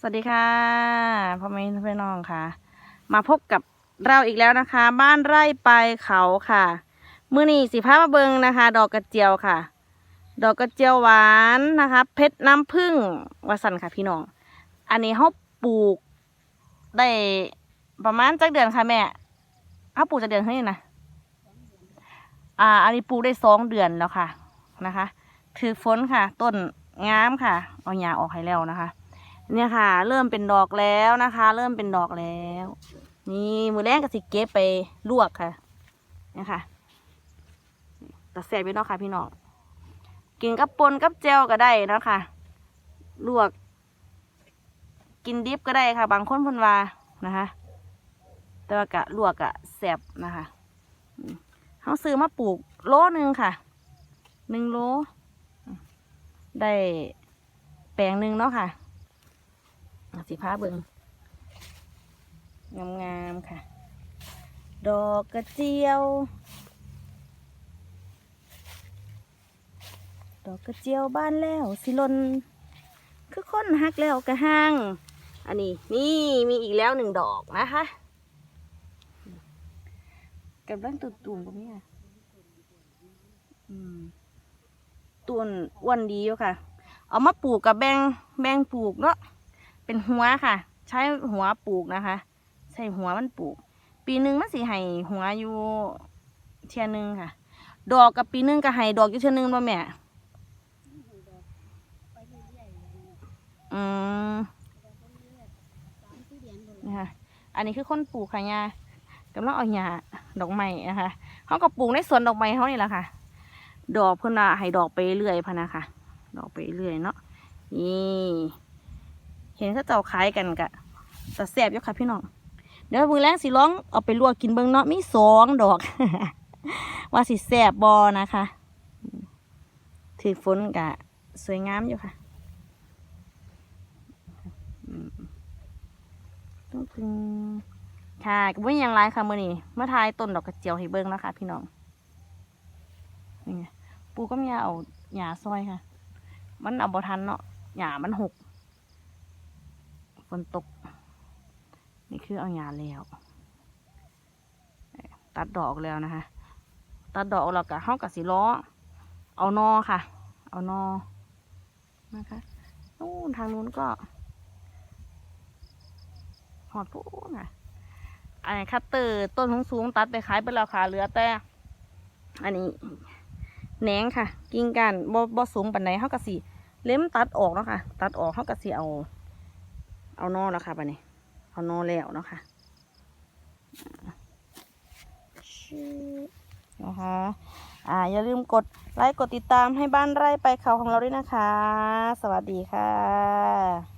สวัสดีค่ะพ่อแม่พี่น้องค่ะ มาพบกับเราอีกแล้วนะคะ บ้านไร่ปลายเขาค่ะ มื้อนี้สิพามาเบิงนะคะ ดอกกระเจียวค่ะ ดอกกระเจียวหวานนะคะ เพชรน้ำผึ้งวาสันค่ะพี่น้อง อันนี้เขาปลูกได้ประมาณจักเดือนค่ะแม่เขาปลูกจะเดือนเท่านี้นะอ่า อันนี้ปลูกได้สองเดือนแล้วค่ะนะคะ ถือฝนค่ะ ต้นงามค่ะ เอาหญ้าออกให้แล้วนะคะ เนี่ยค่ะ เริ่มเป็นดอกแล้วนะคะ เริ่มเป็นดอกแล้ว นี่มือแรกก็สิเก็บไปลวกค่ะเนี่ยค่ะตัดแสบไปเนาะค่ะ พี่น้องกินกับปนกับเจลก็ได้นะค่ะลวก กินดิบก็ได้ค่ะ บางคนพนวานะคะ แต่ว่ากะลวกกะแสบนะคะเขาซื้อมาปลูกโลหนึ่งค่ะหนึ่งโล ได้แปลงหนึ่งเนาะค่ะ สีผ้าเบิงงามๆค่ะ ดอกกระเจียว ดอกกระเจียวบ้านแล้วสิลนคือค้นฮักแล้วกระห้างอันนี้นี่มีอีกแล้วหนึ่งดอกนะคะกับร่างตุ่ตุ่มตรงนี้อะตุ่นอ้วนดีอยู่ค่ะ เอามาปลูกกับแบงแบงปลูกเนาะ เป็นหัวค่ะ ใช้หัวปลูกนะคะ ใช้หัวมันปลูก ปีหนึ่งมันสิให้หัวอยู่เทียหนึงค่ะ ดอกกับปีหนึ่งก็ให้ดอกอยู่เทียหนึงบ่แม่อืมนะคะอันนี้คือคนปลูกค่ะยากำลังเอาหญ้าดอกไม้นะคะเขาก็ปลูกในสวนดอกไม้เขานี่แหละค่ะ ดอกเพิ่นว่าให้ดอกไปเรื่อยพะนะคะดอกไปเรื่อยเนาะนี่ เห็นเขาเจ้าขายกันกะแต่แสบอยู่ค่ะพี่น้องเดี๋ยวมือแรงสิร้องเอาไปลวกกินเบิ่งเนาะมีสองดอก ว่าสิแสบบอนะคะ ถือฝนกะ สวยงามอยู่ค่ะต้องพึงค่ะก็ไม่ยังไรค่ะมื่อนี้เมื่อทายต้นดอกกระเจียวให้เบิ่งแล้วค่ะ พี่น้องนี่ไงปูก็มีเอาหญ้าซอยค่ะ มันเอาบ่ทันเนาะหญ้ามันหก ฝนตก นี่คือเอาหญ้าแล้ว ตัดดอกแล้วนะคะ ตัดดอกแล้วก็เข้ากับสีล้อ เอานอค่ะ เอานอนะคะนู่นทางนู้นก็หอดพูนค่ะไอ้คัตเตอร์ต้นสูงๆตัดไปขายไปแล้วค่ะเหลือแต่ อันนี้แหนงค่ะ กิ่งกันบ่บ่สูงปันไหนเขากะสีเล็มตัดออกเนาะค่ะ ตัดออกเขากะสีเอา เอานอแล้วค่ะบันนี้ เอานอแล้วเนาะค่ะนะคะอ่าอย่าลืมกดไลค์กดติดตามให้บ้านไร่ไปเขาของเราด้วยนะคะ สวัสดีค่ะ